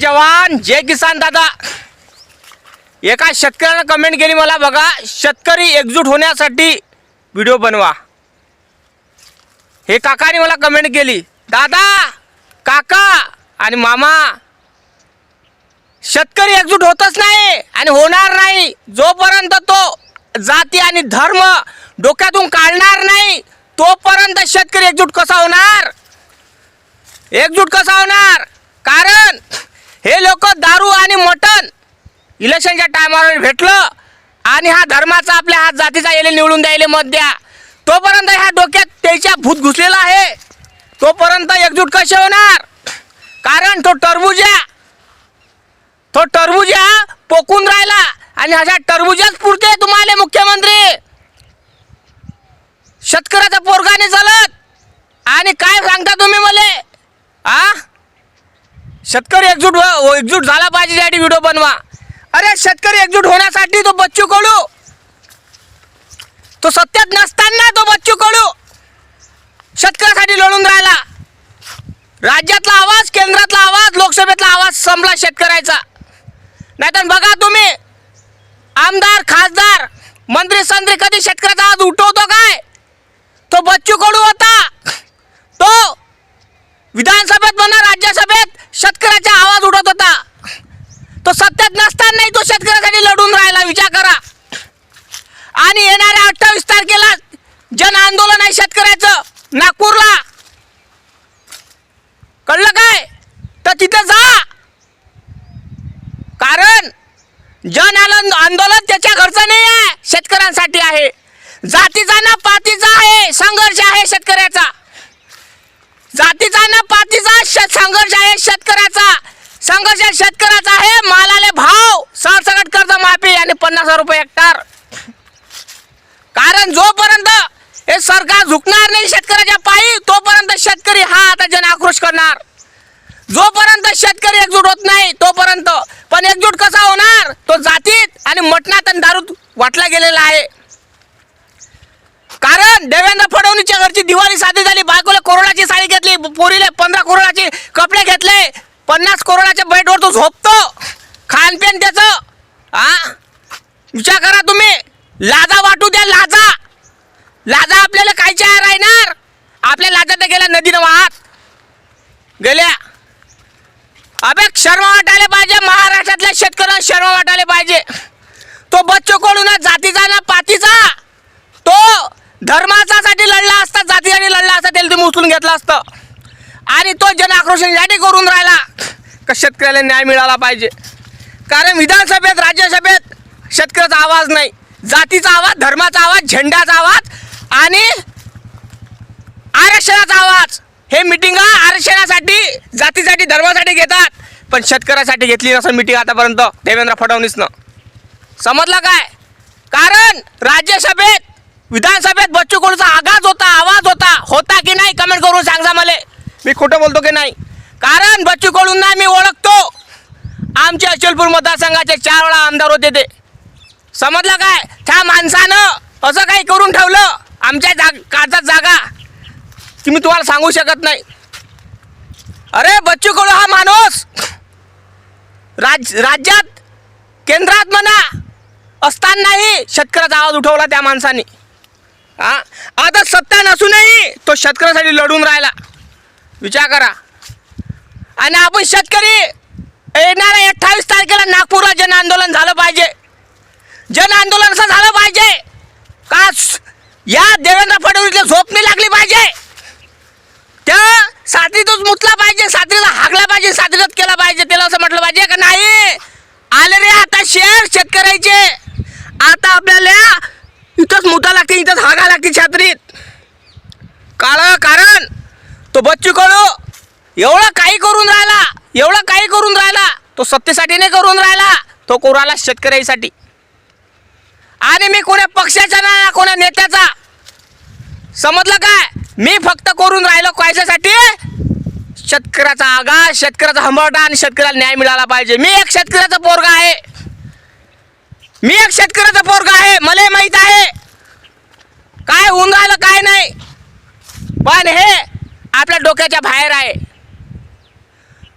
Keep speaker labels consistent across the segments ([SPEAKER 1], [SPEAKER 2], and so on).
[SPEAKER 1] जवान जय किसान दादा. एका शेतकऱ्यानं कमेंट केली मला बघा शेतकरी एकजूट होण्यासाठी व्हिडिओ बनवा. हे काकाने मला कमेंट केली. दादा काका आणि मामा शेतकरी एकजूट होतच नाही आणि होणार नाही. जोपर्यंत तो जाती आणि धर्म डोक्यातून काढणार नाही तोपर्यंत शेतकरी एकजूट कसा होणार? एकजूट कसा होणार? कारण हे लोक दारू आणि मटण इलेक्शनच्या टायमावर भेटलं आणि हा धर्माचा आपल्या हात जातीचा येले निवडून द्यायले मत द्या. तोपर्यंत ह्या डोक्यात त्याच्या भूत घुसलेला आहे. तोपर्यंत एकजूट कसे होणार? कारण तो टरबुजा तो टरबुजा पोकून राहिला आणि अशा टरबुजाच पुरते तुम्हाला मुख्यमंत्री. शेतकऱ्याचा पोरगाने चालत आणि काय सांगता तुम्ही मले? आ? शेतकरी एकजूट हो, एकजूट झाला पाहिजे यासाठी व्हिडिओ बनवा. अरे शेतकरी एकजूट होण्यासाठी तो बच्चू कडू. तो सत्यात नसताना तो बच्चू कडू. शेतकऱ्यासाठी लढून राहिला. राज्यातला आवाज केंद्रातला आवाज लोकसभेतला आवाज संपला शेतकऱ्याचा. नाहीतर बघा तुम्ही आमदार खासदार मंत्री संत्री कधी शेतकऱ्याचा आवाज उठवतो काय? तो बच्चू कडू होता. तो विधानसभेत म्हणा शेतकऱ्याचा आवाज उठत होता. तो सत्यात नसतानाही तो शेतकऱ्यासाठी लढून राहिला विचार करा. आणि येणाऱ्या अठ्ठावीस तारखेला जन आंदोलन आहे शेतकऱ्याचं. नागपूरला. कळलं काय? तर तिथं जा. कारण जन आनंद आंदोलन त्याच्या घरचं नाही आहे शेतकऱ्यांसाठी आहे. जातीचा ना पातीचा आहे संघर्ष आहे शेतकऱ्याचा. जातीचा ना पातीचा संघर्ष आहे शेतकऱ्याचा. संघर्ष शेतकऱ्याचा आहे. मालाले भाव. सरसकट कर्ज माफी आणि पन्नास हजार रुपये हेक्टर कारण जोपर्यंत हे सरकार झुकणार नाही शेतकऱ्याच्या पायी तोपर्यंत शेतकरी हा आता जन आक्रोश करणार. जोपर्यंत शेतकरी एकजूट होत नाही तोपर्यंत. पण एकजूट कसा होणार? तो जातीत आणि मटणात आणि दारूत वाटला गेलेला आहे. कारण देवेंद्र फडणवीसच्या घरची दिवाळी साधी झाली बायकोला कोरोनाची साडी पोरीले पंधरा करोडाचे कपडे घेतले पन्नास करोडाचे बेटवर तो झोपतो. खानपिन त्याचं हा विचार करा तुम्ही. लाजा वाटू द्या लाजा. लाजा आपल्याला कायच्या राहणार? आपल्या लाजा तर गेल्या नदीनं वाहत. गेल्या. अबे शर्म वाटायला पाहिजे महाराष्ट्रातल्या शेतकऱ्यांना शर्म वाटायला पाहिजे. तो बच्चो कोण ना जातीचा ना पातीचा. तो धर्माचा साठी लढला असता जातीसाठी लढला असता त्याला तुम्ही उचलून घेतलं असतं. आणि तो जन आक्रोशासाठी करून राहिला. का शेतकऱ्याला न्याय मिळाला पाहिजे? कारण विधानसभेत राज्यसभेत शेतकऱ्याचा आवाज नाही. जातीचा आवाज धर्माचा आवाज झेंड्याचा आवाज आणि आरक्षणाचा आवाज. हे मिटिंग आरक्षणासाठी जातीसाठी धर्मासाठी घेतात. पण शेतकऱ्यासाठी घेतली नसेल मिटिंग आतापर्यंत देवेंद्र फडणवीसनं. समजलं काय? कारण राज्यसभेत विधानसभेत बच्चू खोटं बोलतो की नाही? कारण बच्चू कडूंना मी ओळखतो. आमच्या अचलपूर मतदारसंघाचे चार वेळा आमदार होते ते. समजलं काय? त्या माणसानं असं काही करून ठेवलं. आमच्या जाग काचा जागा. की मी तुम्हाला सांगू शकत नाही. अरे बच्चू कडू हा माणूस राज राज्यात केंद्रात म्हणा असतानाही शेतकऱ्याचा आवाज उठवला त्या माणसाने. हा? आता सत्ता नसूनही तो शेतकऱ्यासाठी लढून राहिला. विचार करा. आणि आपण शेतकरी येणाऱ्या अठ्ठावीस तारखेला नागपूरला जन आंदोलन झालं पाहिजे. जन आंदोलन असं झालं पाहिजे. का या देवेंद्र फडणवीसला झोप नाही लागली पाहिजे? त्या सात्रीतच मुतला पाहिजे सात्रीला हाकला पाहिजे सात्रीत केला पाहिजे त्याला असं म्हटलं पाहिजे का नाही? आले रे आता शेअर शेतकऱ्याचे. आता आपल्याला इथंच मुता लागते इथंच हागा लागते छात्रीत तो बच्चू कडू हो? एवढा काही करून राहिला एवढा काही करून राहिला तो सत्तेसाठी नाही करून राहिला तो कोणाला राहिला शेतकऱ्यासाठी. आणि मी कोण्या पक्षाचा ना कोण्या नेत्याचा. समजलं काय? मी फक्त करून राहिलो कायच्यासाठी शेतकऱ्याचा आगाज शेतकऱ्याचा हंबरटा आणि शेतकऱ्याला न्याय मिळाला पाहिजे. मी एक शेतकऱ्याचा पोरगा आहे. मी एक शेतकऱ्याचा पोरगा आहे. मला माहीत आहे. काय होऊन राहिलं काय नाही. पण हे आपल्या डोक्याच्या बाहेर आहे.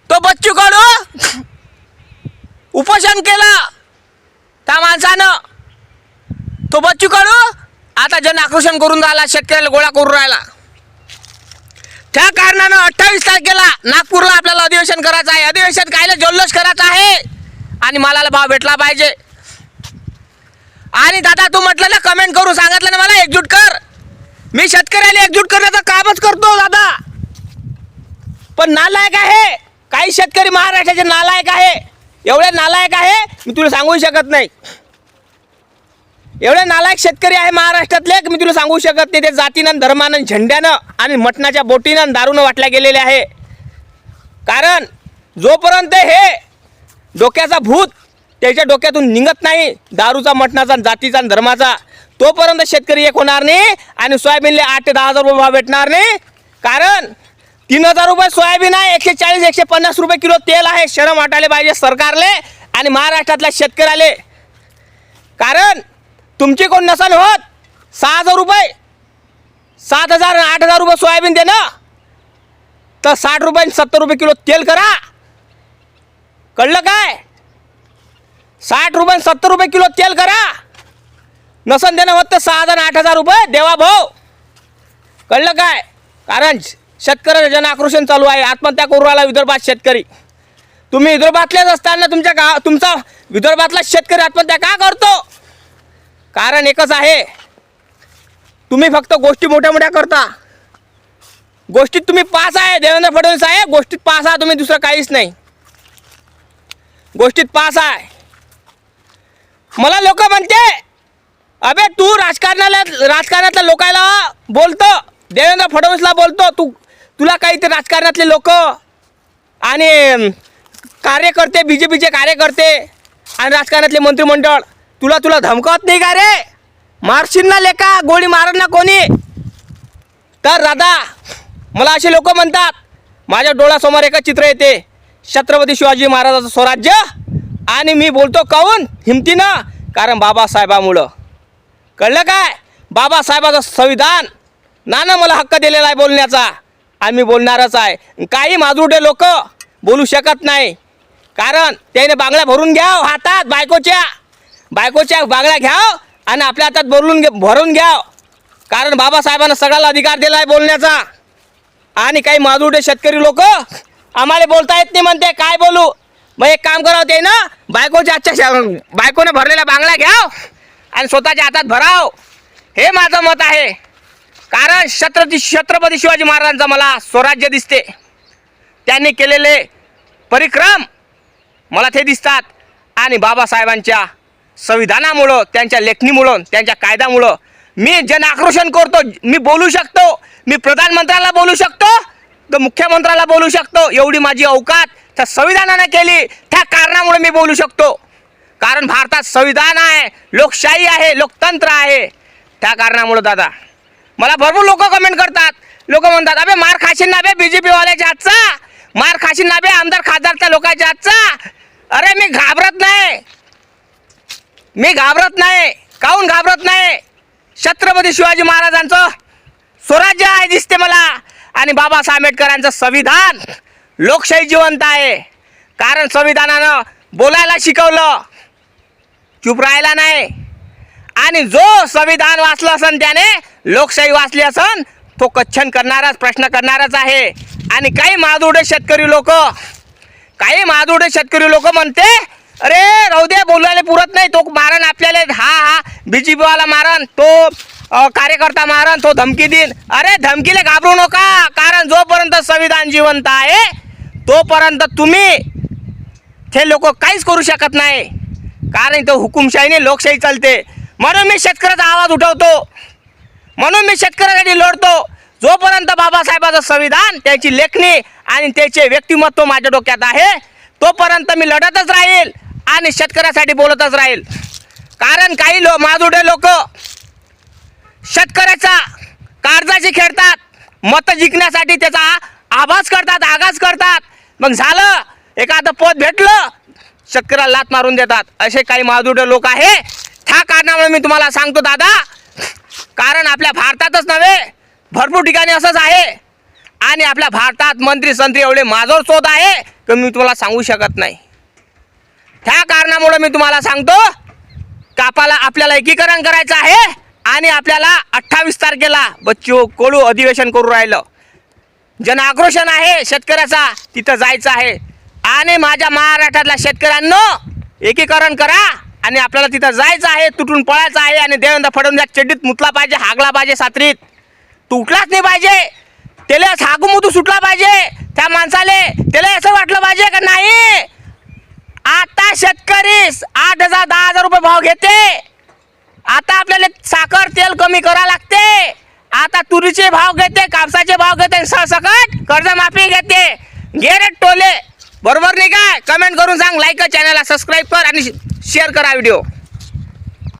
[SPEAKER 1] तो बच्चू कडू उपोषण केलं त्या माणसानं. तो बच्चू कडू आता जन आक्रोशन करून राहिला शेतकऱ्याला गोळा करून राहिला. त्या कारणानं अठ्ठावीस तारखेला नागपूरला आपल्याला अधिवेशन करायचं आहे. अधिवेशन कायला जल्लोष करायचं आहे? आणि मालाला भाव भेटला पाहिजे. आणि दादा तू म्हटलं ना कमेंट करून सांगितलं ना मला एकजूट कर. मी शेतकऱ्याला एकजूट करण्याचं कामच करतो. पण नालायक आहे. काही शेतकरी महाराष्ट्राचे नालायक आहे. एवढे नालायक आहे मी तुला सांगू शकत नाही. एवढे नालायक शेतकरी आहे महाराष्ट्रातले मी तुला सांगू शकत नाही. ते जातीनं धर्मानं झेंड्यानं आणि मटणाच्या बोटीनं दारूनं वाटल्या गेलेले आहे. कारण जोपर्यंत हे डोक्याचा भूत त्याच्या डोक्यातून निघत नाही दारूचा मटणाचा आणि जातीचा आणि धर्माचा तोपर्यंत शेतकरी एक होणार नाही आणि सोयाबीनला आठ ते दहा हजार रुपये भाव भेटणार नाही. कारण तीन हजार रुपये सोयाबीन आहे एकशे चाळीस एकशे पन्नास रुपये किलो तेल आहे. शरम वाटायला पाहिजे सरकारले आणि महाराष्ट्रातल्या शेतकऱ्याले. कारण तुमची कोण नसन होत सहा हजार रुपये सात हजार आठ हजार रुपये सोयाबीन देणं. तर साठ रुपये सत्तर रुपये किलो तेल करा. कळलं काय? साठ रुपये सत्तर रुपये किलो तेल करा. नसन देणं होत तर सहा हजार आठ हजार रुपये देवा भाऊ. कळलं काय? कारण शेतकऱ्याचं जनआक्रोशन चालू आहे. आत्महत्या करू राहिला विदर्भात शेतकरी. तुम्ही विदर्भातलेच असताना तुमच्या गाव तुमचा विदर्भातला शेतकरी आत्महत्या का करतो? कारण एकच आहे. तुम्ही फक्त गोष्टी मोठ्या मोठ्या करता. गोष्टीत तुम्ही पास आहे देवेंद्र फडणवीस आहे. गोष्टीत पास आहे तुम्ही दुसरं काहीच नाही. गोष्टीत पास आहे. मला लोक म्हणते अबे तू राजकारणाला राजकारणातल्या लोकायला बोलतो. देवेंद्र फडणवीसला बोलतो. तू तुला काही ते राजकारणातले लोक? आणि कार्यकर्ते बी जे पीचे कार्यकर्ते आणि राजकारणातले मंत्रिमंडळ तुला तुला धमकावत नाही का रे? मारशील ना लेका गोळी मारन ना कोणी? तर दादा मला असे लोक म्हणतात माझ्या डोळ्यासमोर एकच चित्र येते छत्रपती शिवाजी महाराजाचं स्वराज्य. आणि मी बोलतो काऊन? हिमतीनं. कारण बाबासाहेबामुळं. कळलं काय? बाबासाहेबाचं संविधान. नानं मला हक्क दिलेला आहे बोलण्याचा. आम्ही बोलणारच आहे. काही माजुडे लोक बोलू शकत नाही. कारण त्याने बांगड्या भरून घ्याव हो, हातात बायकोच्या. बायकोच्या बांगड्या घ्याव हो, आणि आपल्या हातात बोलून घे भरून घ्याव हो. कारण बाबासाहेबांना सगळ्याला अधिकार दिला आहे बोलण्याचा. आणि काही माजुडे शेतकरी लोक आम्हाला बोलता येत नाही म्हणते. काय बोलू? मग एक काम करावं ते ना बायकोच्या आजच्या बायकोने भरलेल्या बांगड्या घ्याव आणि स्वतःच्या हातात भराव हे माझं मत आहे. कारण छत्रपती छत्रपती शिवाजी महाराजांचं मला स्वराज्य दिसते. त्यांनी केलेले परिक्रम मला ते दिसतात. आणि बाबासाहेबांच्या संविधानामुळं त्यांच्या लेखणीमुळं त्यांच्या कायद्यामुळं मी जनआक्रोशन करतो. मी बोलू शकतो. मी प्रधानमंत्र्याला बोलू शकतो. तर मुख्यमंत्र्याला बोलू शकतो. एवढी माझी अवकात त्या संविधानाने केली. त्या कारणामुळे मी बोलू शकतो. कारण भारतात संविधान आहे लोकशाही आहे लोकतंत्र आहे. त्या कारणामुळं दादा मला भरपूर लोक कमेंट करतात. लोक म्हणतात अबे मार खाशील ना बे बीजेपी वाल्याच्या हातचा. मार खाशील ना बे आमदार खासदारच्या लोकांच्या हातचा. अरे मी घाबरत नाही. मी घाबरत नाही. काहून घाबरत नाही? छत्रपती शिवाजी महाराजांचं स्वराज्य आहे दिसते मला. आणि बाबासाहेब आंबेडकरांचं संविधान लोकशाही जिवंत आहे. कारण संविधानानं बोलायला शिकवलं. चुप राहायला नाही. आणि जो संविधान वाचलं असन त्याने लोकशाही वाचली असन तो कच्छन करणाराच प्रश्न करणारच आहे. आणि काही मादुडे शेतकरी लोक काही मादुडे शेतकरी लोक म्हणते अरे राहू दे बोलायला पुरत नाही तो मारण आपल्याला हा हा बीजेपी वाला मारण तो कार्यकर्ता मारण तो धमकी देईन. अरे धमकीला घाबरू नका कारण जोपर्यंत संविधान जिवंत आहे तोपर्यंत तुम्ही ते लोक काहीच करू शकत नाही. कारण तो हुकुमशाहीने लोकशाही चालते. म्हणून मी शेतकऱ्याचा आवाज उठवतो. म्हणून मी शेतकऱ्यासाठी लढतो. जोपर्यंत बाबासाहेबाचं संविधान त्याची लेखणी आणि त्याचे व्यक्तिमत्व माझ्या डोक्यात आहे तोपर्यंत मी लढतच राहील आणि शेतकऱ्यासाठी बोलतच राहील. कारण काही लो माजुडे लोक शेतकऱ्याचा काळजाशी खेळतात मतं जिंकण्यासाठी त्याचा आभास करतात आगास करतात. मग झालं एखादं पद भेटलं शेतकऱ्याला लात मारून देतात. असे काही माजुडे लोक आहे ह्या कारणामुळे मी तुम्हाला सांगतो दादा. कारण आपल्या भारतातच नव्हे भरपूर ठिकाणी असंच आहे. आणि आपल्या भारतात मंत्री संत्री एवढे माजोर चोत आहे की मी तुम्हाला सांगू शकत नाही. त्या कारणामुळे मी तुम्हाला सांगतो कापाला आपल्याला एकीकरण करायचं आहे आणि आपल्याला अठ्ठावीस तारखेला बच्चू कोळू अधिवेशन करू राहिलं. जन आक्रोशन आहे शेतकऱ्याचा तिथं जायचं आहे. आणि माझ्या महाराष्ट्रातल्या शेतकऱ्यांनो एकीकरण करा. आणि आपल्याला तिथं जायचं आहे तुटून पळायचं आहे आणि देवेंद्र फडणवीस चड्डीत मुतला पाहिजे हागला पाहिजे सात्रीत. तू उठलाच नाही पाहिजे. त्याला हागुमुतू सुटला पाहिजे. त्या माणसाले त्याला असं वाटलं पाहिजे का नाही? आता शेतकरी आठ हजार दहा हजार रुपये भाव घेते. आता आपल्याला साखर तेल कमी करा लागते. आता तुरीचे भाव घेते कापसाचे भाव घेते सरसकट कर्जमाफी घेते. घे रे टोले. बरोबर नाही काय कमेंट करून सांग लाईक कर चॅनलला सबस्क्राईब कर आणि शेअर करा व्हिडिओ